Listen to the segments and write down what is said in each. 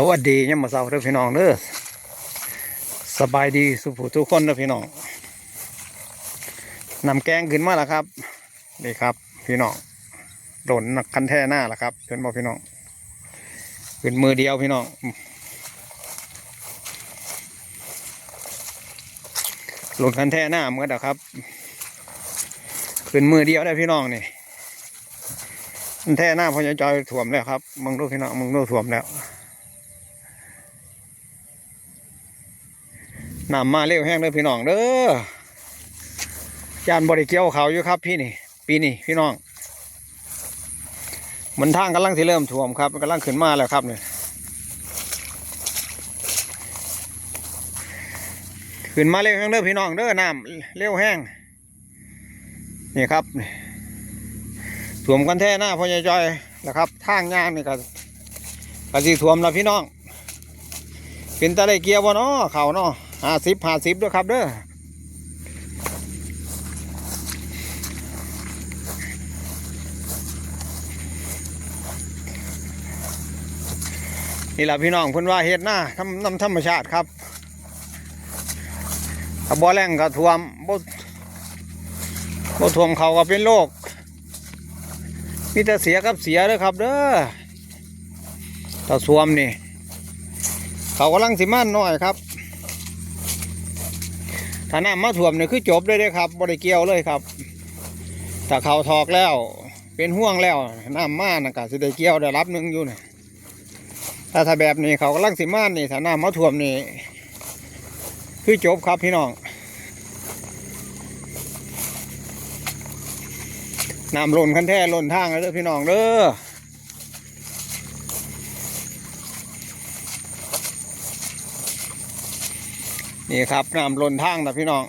สวัสดีเนี่ยามมาเสาร์เด้อพี่น้องเด้อสบายดีสุภูทุกคนเด้อพี่น้องนำแกงขึ้นมาแล้วครับนี่ครับ พี่น้องโดนนักคันแท่หน้าแล้วครับเพื่อนบอกพี่น้องขึ้นมือเดียวพี่น้องหล่นคันแท่หน้าเมื่อเดียวครับขึ้นมือเดียวได้พี่น้องนี่คันแท่หน้าพอจะจอยถ่วมแล้วครับมึงดูพี่น้องมึงดูถ่วมแล้ว น้ำมาเร็วแห้งเลยพี่น้องเด้อยานบริเกียวเขาอยู่ครับพี่นี่ ปีนี้พี่น้องเหมันทางกำลังที่เริ่มท่วมครับกำลังขึ้นมาแล้วครับเนี่ยขึ้นมาเร็วแห้งเด้อพี่น้องเด้อน้ำเร็วแห้งนี่ครับนี่ท่วมกันแท่หน้าพ่อใหญ่จอยแล้วครับทางย่างนี่ก็กะสิท่วมแล้วพี่น้องเป็นตะไลเกียวบ่เนาะเขาเนาะ ห้าสิบห้าสิบด้วยครับเด้อนี่แหละพี่น้องเพิ่นว่าเฮ็ดหน้าทำน้ำธรรมชาติครับถ้าบ่แรงก็ท่วมบ่บ่ท่วมเขาก็เป็นโรคมีแต่เสียกับเสียเด้อครับเด้อถ้าท่วมนี่ เขากำลังสิมันน้อยครับ ถ้าน้ำมาถ่วมเนี่ยคือจบเลยเด้ครับบริเกี่ยวเลยครับถ้าเขาถอกแล้ว เป็นห่วงแล้วน้ำมานะกะสิได้เกี่ยวได้รับหนึ่งอยู่นี่ยถ้าถ้าแบบนี้เขากำลังสิมันนี่ถ้าน้ำมาถ่วมนี่คือจบครับพี่น้องน้ำล่นคันแท้ล่นทางเลยพี่น้องเด้อ นี่ครับน้ำล้นทางนะพี่น้อง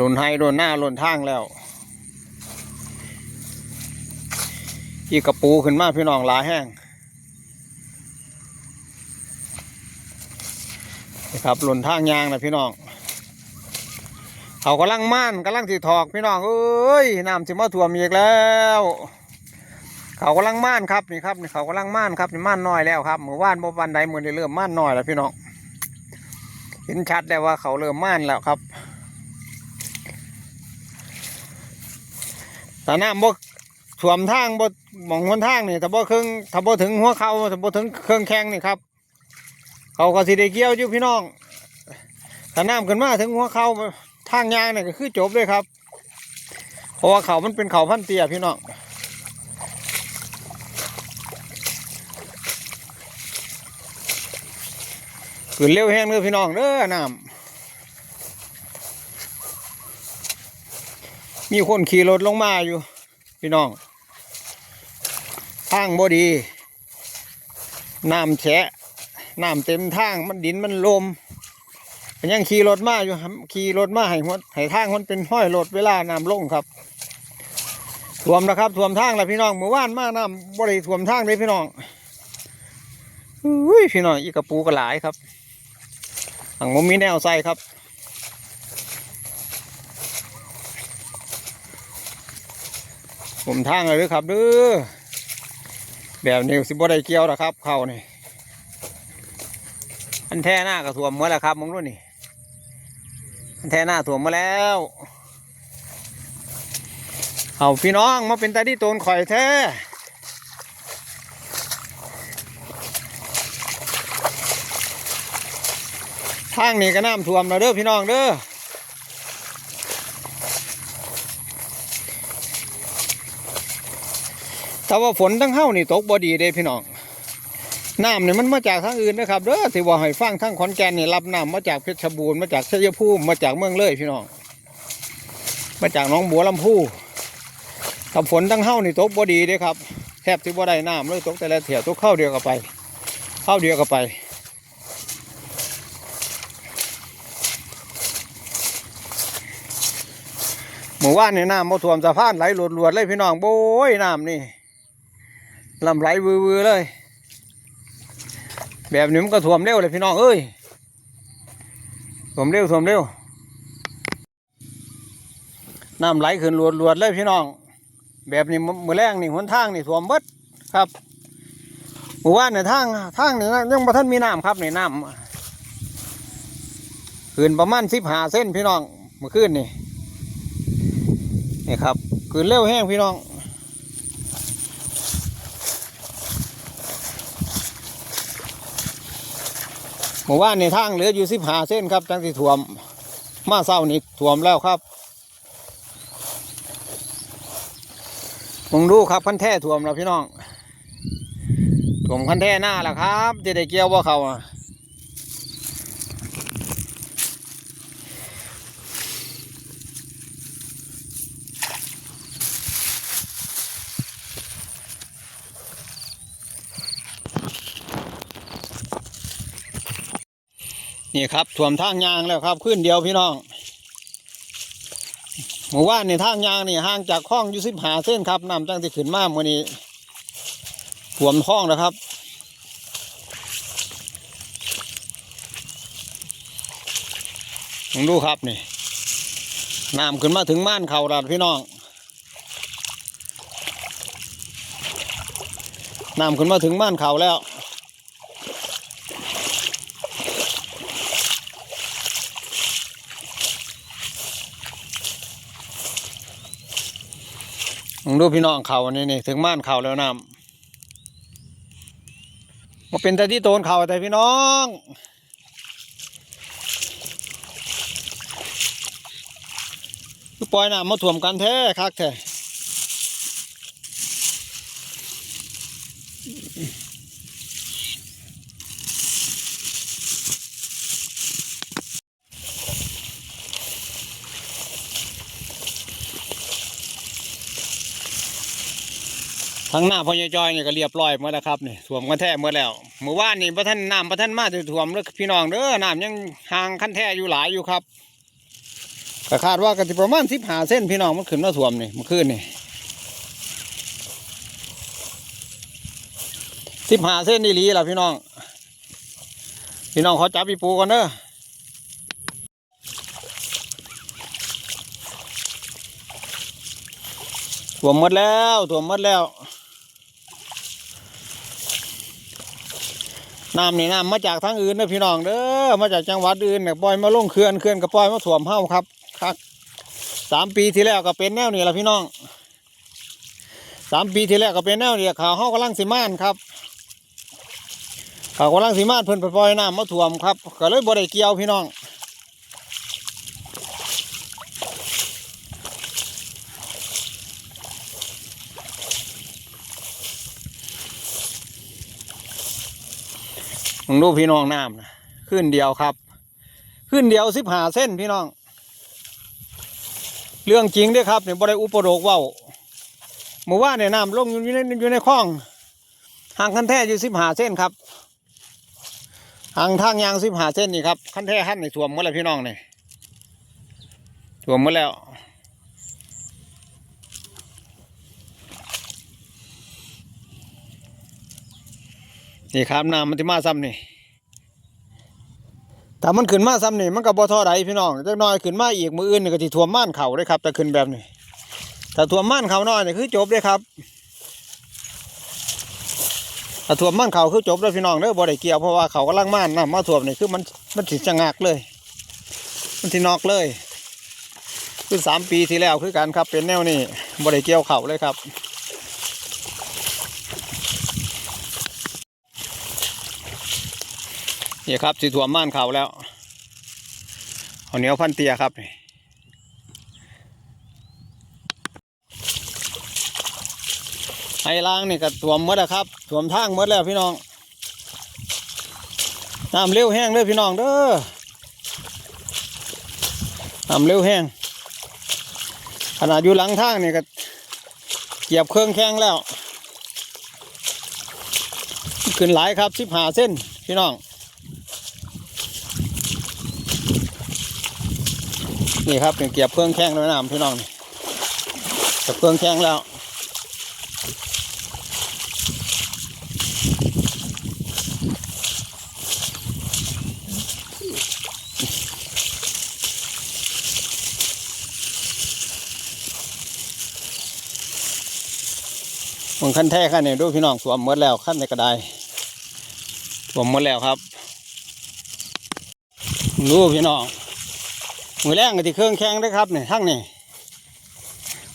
ล้นให้ล้นหน้าล้นทางแล้วอีกกระปูขึ้นมาพี่น้องหลายแห้งนี่ครับล้นทางยางนะพี่น้องเขากำลังม่านกำลังสีถอกพี่น้องเอ้ยน้ำสิมาท่วมอีกแล้ว เขากำลังม่านครับนี่ครับนี่เขากำลังม่านครับนี่ม่านน้อยแล้วครับเมื่อวานบ่ปันใดมือนี้เริ่มม่านน้อยแล้วพี่น้อง เห็นชัดแล้วว่าเขาเริ่มม่านแล้วครับแต่น้ำบ่ถ่วมทางบ่หมองหนทางนี่ถ้าบ่ครึ่งถ้าบ่ถึงหัวเขาถ้าบ่ถึงเครื่องแข้งนี่ครับ เขาก็สิได้เกี่ยวอยู่พี่น้องถ้าน้ำขึ้นมาถึงหัวเขาทางยางนี่ก็คือจบเลยครับ เพราะว่าเขามันเป็นเขาพันเตียพี่น้อง ขึ้นเร็วแห้งเด้อพี่น้องเด้อน้ำมีคนขี่รถลงมาอยู่ พี่น้องทางบ่ดีน้ำแฉะน้ำเต็มทางมันดินมันลมยังขี่รถมาอยู่ครับขี่รถมาให้หัวให้ทางมันเป็นห้อยรถเวลาน้ำลงครับท่วมนะครับท่วมทางแล้วพี่น้องเมื่อวานมาน้ำบ่ได้ท่วมทางเลยพี่น้องอุ้ยพี่น้องอีกกระปูกระหลายครับ ถังผมมีแนวใส่ครับผมทางเลยครับเด้อแบบนี้สิบ่ได้เกี่ยวนะครับ เขานี่อันแท้หน้ากระถ่วมเมื่อแล้วครับมองดูนี่อันแท้หน้าถ่วมมาแล้ว เอาพี่น้องมาเป็นตาดีโตนข่อยแท้ ทางนี้ก็น้ำท่วมแล้วเด้อพี่น้องเด้อถ้าว่าฝนทั้งเฮ้านี่ตกบ่ดีเด้พี่น้องน้ำเนี่ยมันมาจากทางอื่นนะครับเด้อที่ว่าให้ฟังทั้งขอนแก่นนี่รับน้ำมาจากเพชรบูรณ์มาจากชัยภูมิมาจากเมืองเลยพี่น้อง มาจากหน้องบัวลำพูถ้าฝนทั้งเฮ้านี่ตกบ่ดีเด้ครับแทบที่บ่ได้น้ำเลยตกแต่ละเถี่ยวตกเข้าเดียวกับไป เข้าเดียวกับไป หมู่ว่านนี่น้ำมาท่วมสะพานไหลหลวดๆเลยพี่น้องโบ้ยน้ำนี่ลำไหลวือๆเลย แบบนี้มันก็ท่วมเร็วเลยพี่น้องเอ้ยท่วมเร็วท่วมเร็วน้ำไหลขึ้นหลวดๆเลยพี่น้อง แบบนี้มือแรงนี่หนทางนี่ท่วมเบิดครับหมู่ว่านในยทางทางนี่นะยังบ่ท่านมีน้ำครับในน้ำขึ้นประมาณสิบหาเส้นพี่น้องเมื่อคืนนี่ ครับขึ้นเร็วแห้งพี่น้องหมู่บ้านในทางเหลืออยู่สิบหาเส้นครับจังที่ถ่วม มาเศร้านี่ถ่วมแล้วครับมึงดูครับคันแท้ถ่วมแล้วพี่น้องถ่วมคันแท้หน้าแล้วครับจะได้เกี่ยวว่าเขาอะ นี่ครับถ่วมทางยางแล้วครับขึ้นเดียวพี่น้องหมู่บ้านในทางยางนี่ห่างจากคลองอยู่สิบหาเส้นครับน้ำจังที่ขึ้นมาเมื่อนี้ถ่วมคลองแล้วครับลองดูครับนี่น้ำขึ้นมาถึงม่านเขาแล้วพี่น้องน้ำขึ้นมาถึงม่านเขาแล้ว ลองดูพี่น้องเขานี่นี่ถึงม่านเขาแล้วน้ำมาเป็นแต่ที่โตนเขาแต่พี่น้องปล่อยน้ำมาถ่วมกันแท้คักแท้ ทั้งหน้าพญจอยนี่ก็เรียบร้อยหมดแล้วครับนี่ถ่วมกันแท้หมดแล้วเมื่อวานนี่พระท่านน้ำพระท่านมาจะถ่วมแล้วพี่น้องเด้อน้ำยังห่างขั้นแท้อยู่หลายอยู่ครับก็คาดว่ากันประมาณสิบหาเส้นพี่น้องมันขึ้นมาถ่วมนี่มื่อคืนนี่สิบหาเส้นนี่หลีล่ะพี่น้อง พี่น้องเขาจับปีปูกันเด้อถ่วมหมดแล้วถ่วมหมดแล้ว น้ำนี่น้ำมาจากทางอื่นนะพี่น้องเด้อมาจากจังหวัดอื่นเนี่ยปล่อยมาลงเขื่อนเขื่อนก็ปล่อยมาถ่วมเฮาครับครับสามปีที่แล้วก็เป็นแนวนี้ละพี่น้องสามปีที่แล้วก็เป็นแนวนี้ข่าวเฮากำลังสีม่านครับข่าวกำลังสีม่านเพิ่นไปปล่อยน้ำมาถ่วมครับก็เลยบ่ได้เกี่ยวพี่น้อง มึงดูพี่น้องน้ำนะขึ้นเดียวครับ ขึ้นเดียวสิบหาเส้นพี่น้อง เรื่องจริงด้อครับเนี่ยบ่ได้อุปโลกเว้าเมื่อวานเนี่ยน้ำลงอยู่ในอยู่ในคลองห่างคันแท้อยู่สิบหาเส้นครับห่างทางยางสิบหาเส้นนี่ครับคันแท้ขั้นในถ่วมหมดแล้วพี่น้องเนี่ยถ่วมหมดแล้ว นี่ครับน้ำมันจะมาซ้ำนี่ถ้ามันขึ้นมาซ้ำนี่มันก็บ่ท่าไรพี่น้องจักน้อยขึ้นมาอีกมืออื่นนี่ก็สิท่วมม่านเขาเลยครับแต่ขึ้นแบบนี้ถ้าท่วมม่านเขาน้อยนี่คือจบเลยครับถ้าท่วมม่านเขาคือจบเลยพี่น้องเด้อบ่ได้เกี่ยวเพราะว่าเขากำลังม่านน้ำมาท่วมนี่คือมันมันสิจะงักเลย มันสินอกเลย คือสามปีที่แล้วคือกันครับเป็นแนวนี้บ่ได้เกี่ยวเขาเลยครับ นี่ครับสีถั่วม่านเขาแล้วเอาเหนียวพันเตียครับนี่ไอ้ล้างนี่ก็ถ่วมหมดแล้วครับถ่วมทางหมดแล้วพี่น้องน้ำเร็วแห้งเลยพี่น้องเด้อน้ำเร็วแห้งขนาดอยู่หลังทางนี่ก็เกียบเครื่องแข้งแล้ว ขึ้นหลายครับสิบหาเส้นพี่น้อง นี่ครับเป็นเกียบเพื่องแข้งแล้วน้ำพี่น้องนี่เกียบเพื่องแข้งแล้วมันขั้นแท้ขั้นเนี่ยดูพี่น้องสวมหมดแล้วขั้นในกระไดผมหมดแล้วครับรู้พี่น้อง มือแรงก็ที่เครื่องแข็งได้ครับนี่ทั้งนี่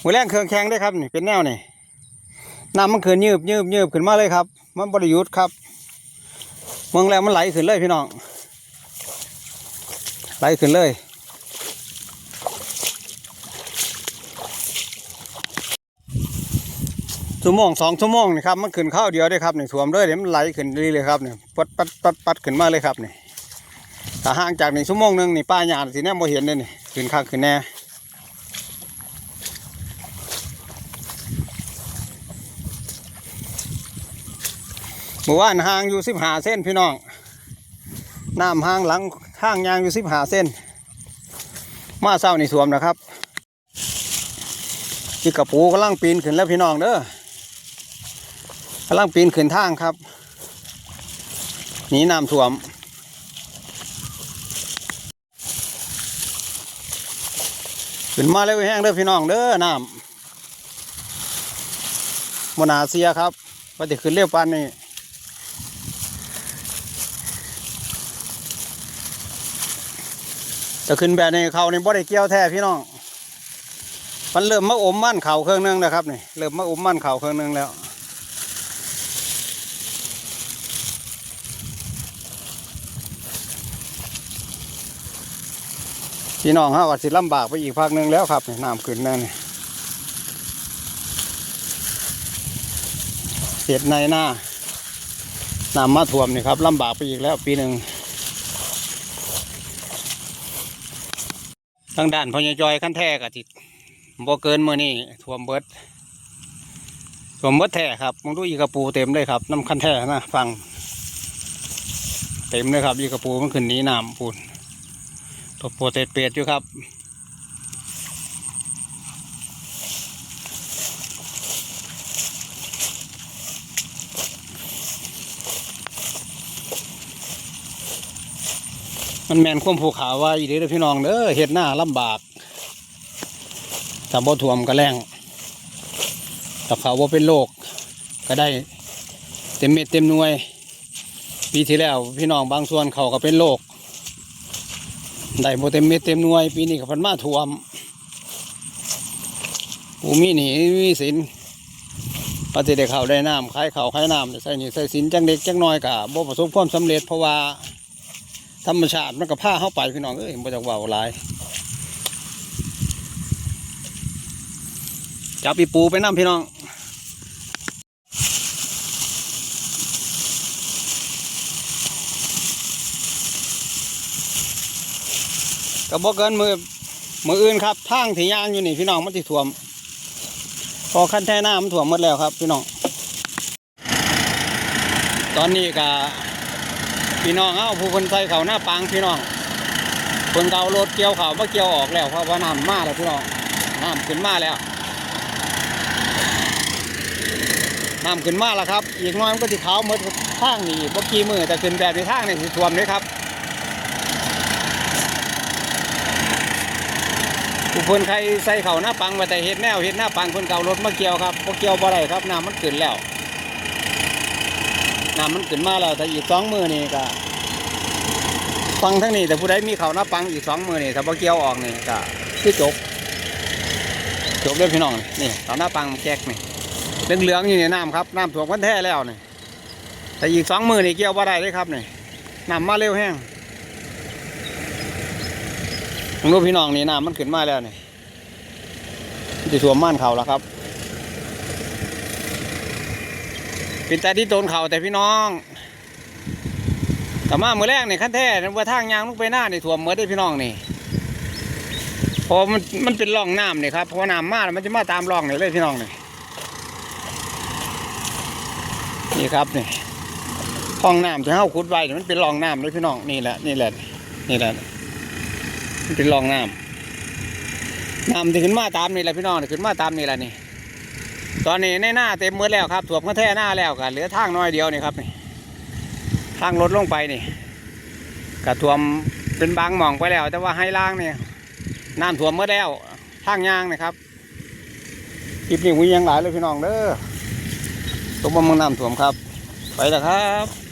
มือแรงเครื่องแข็งได้ครับนี่เป็นแนวนี่น้ำมันขึ้นยืบยืบยืบขึ้นมาเลยครับ มันบริยุทธ์ครับเมืองแล้วมันไหลขึ้นเลยพี่น้องไหลขึ้นเลยชั่วโมงสองชั่วโมงนี่ครับมันขึ้นข้าวเดียวได้ครับนี่ถ่วมเลยเดี๋ยวมันไหลขึ้นเรื่อยเลยครับนี่ปัดปัดปัดปัดขึ้นมาเลยครับนี่ ถ้าห่างจากหนี่งชั่วโมงหนึ่งนี่ป้าหยาดสิแน่โมเห็นเลยนี่ขึ้นข้างขึ้นแน่หมู่บ้านห่างอยู่สิบห้าเส้นพี่น้องน้ำห่างหลังห้างยางอยู่สิบห้าเส้น มาเศร้านี่สวมนะครับจิกกระปูกำลังปีนขึ้นแล้วพี่น้องเด้อกำลังปีนขึ้นทางครับหนีน้ำท่วม ขึ้นมาแล้วแห้งเด้อพี่น้องเด้อน้ำมนาเซียครับว่าจะขึ้นเรียบปานนี้จะขึ้นแบบนี้เขาในบ่ได้เกี่ยวแท้พี่น้อง มันเริ่มมาอมมั่นเข่าเครื่องนึงแล้วครับนี่เริ่มมาอมมั่นเข่าเครื่องนึงแล้ว พี่น้องฮะก็สิลำบากไปอีกภาคหนึ่งแล้วครับน้ำขึ้นแน่นี่เสียดในหน้าน้ำมาท่วมนี่ครับลำบากไปอีกแล้วปีหนึ่งทางด้านพญจอยขั้นแท้กะจิบ่เกินมือนี่ท่วมเบิดท่วมเบิดแท้ครับมึงดูอีกระปูเต็มเลยครับน้ำขั้นแท้นะฟัง เต็มเลยครับอีกระปูมันขึ้นนี้น้ำปูน ตัวโปรเตดเปียดอยู่ครับมันแมนควมผูกขาว่าอีเด้อพี่น้องเด้อเห็ดหน้าลำบากถ้าบ่ถ่วมก็แรงถ้าเขาว่าเป็นโรคก็ได้เต็มเม็ดเต็มหน่วย ปีที่แล้วพี่น้องบางส่วนเขาก็เป็นโรค ได้โมเต็มเม็ดเต็มหน่วย ปีนี้ก็พันมาท่วมปูมีหนีมีสินปฏิเดเขาได้น้ำขายเขาวขายน้ำใส่หนีใส่สินจังเด็กจังน้อยกะบ่ประสบความสำเร็จเพราะว่าธรรมชาติมันก็พาเข้าไปพี่น้องเอ้ยบ่จากว่าหลายจับปีปูไปน้ำพี่น้อง ก็บอกเกินมือมืออื่นครับทางที่ยางอยู่นี่พี่น้องมันที่ถ่วม พอขั้นแท่น้ำมันถ่วมหมดแล้วครับ พี่น้อง ตอนนี้ก็พี่น้องเอาผู้คนใส่เขาหน้าปังพี่น้องคนเก่ารถเกี่ยวเขาว่าเกี่ยวออกแล้วเพราะว่าน้ำมาแล้วพี่น้องน้ำขึ้นมาแล้วน้ำขึ้นมาแล้วครับ อีกน้อยมันก็ที่ขาวหมดทางนี่บ่อกี่มือแต่ขึ้นแบบในทางนี่สิท่วมเลยครับ ผู้คนใครใส่เขาหน้าปังมาแต่เห็ดแนวเห็ดหน้าปังคนเก่ารถมาเกี่ยวครับพอเกี่ยวบ่ได้ครับน้ำมันขึ้นแล้วน้ำมันขึ้นมาแล้วแต่อีกสองมือนี่ก็ฟังทั้งนี้แต่ผู้ใดมีเขาหน้าปังอีกสองมือนี่ถ้าพอเกี่ยวออกนี่ก็คือจบจบเลยพี่น้องนี่เขาหน้าปังแจกนี่เหลืองๆอยู่ในน้ำครับน้ำถ่วมกันแท้แล้วนี่แต่อีกสองมือนี่เกี่ยวบ่ได้เลยครับนี่น้ำมาเร็วแห้ง รู้พี่น้องนี่น้ำมันขึ้นมาแล้วนี่จะสวมม่านเขาแล้วครับเป็นแต่ที่โตนเขาแต่พี่น้องแต่มาเมื่อแรกเนี่ยขั้นแท้ว่าทางยางลงไปหน้าเนี่ถ่วมเมื่อได้พี่น้องนี่เพอมันมันเป็นร่องน้ำนี่ครับเพอน้ำมาแล้วมันจะมาตามร่องนี่เลยพี่น้องนี่นี่ครับนี่ห้องน้ำที่เฮาขุดไว้นี่มันเป็นร่องน้ำเลยพี่น้องนี่แหละนี่แหละนี่แหละ เป็นรองน้ำน้ำที่ขึ้นมาตามนี่แหละพี่น้องขึ้นมาตามนี่แหละนี่ ตอนนี้ในหน้าเต็มหมดแล้วครับถั่วมก็แท่หน้าแล้วกันเหลือทางน้อยเดียวนี่ครับนี่ทางรถลงไปนี่กระท่วมเป็นบางหม่องไปแล้ว แต่ว่าให้ล่างนี่น้ำท่วมหมดแล้วทางยางนี่ครับคลิปนี้วิ่งยังหลายเลยพี่น้องเด้อตบมึงน้ำท่วมครับ ไปแล้วครับ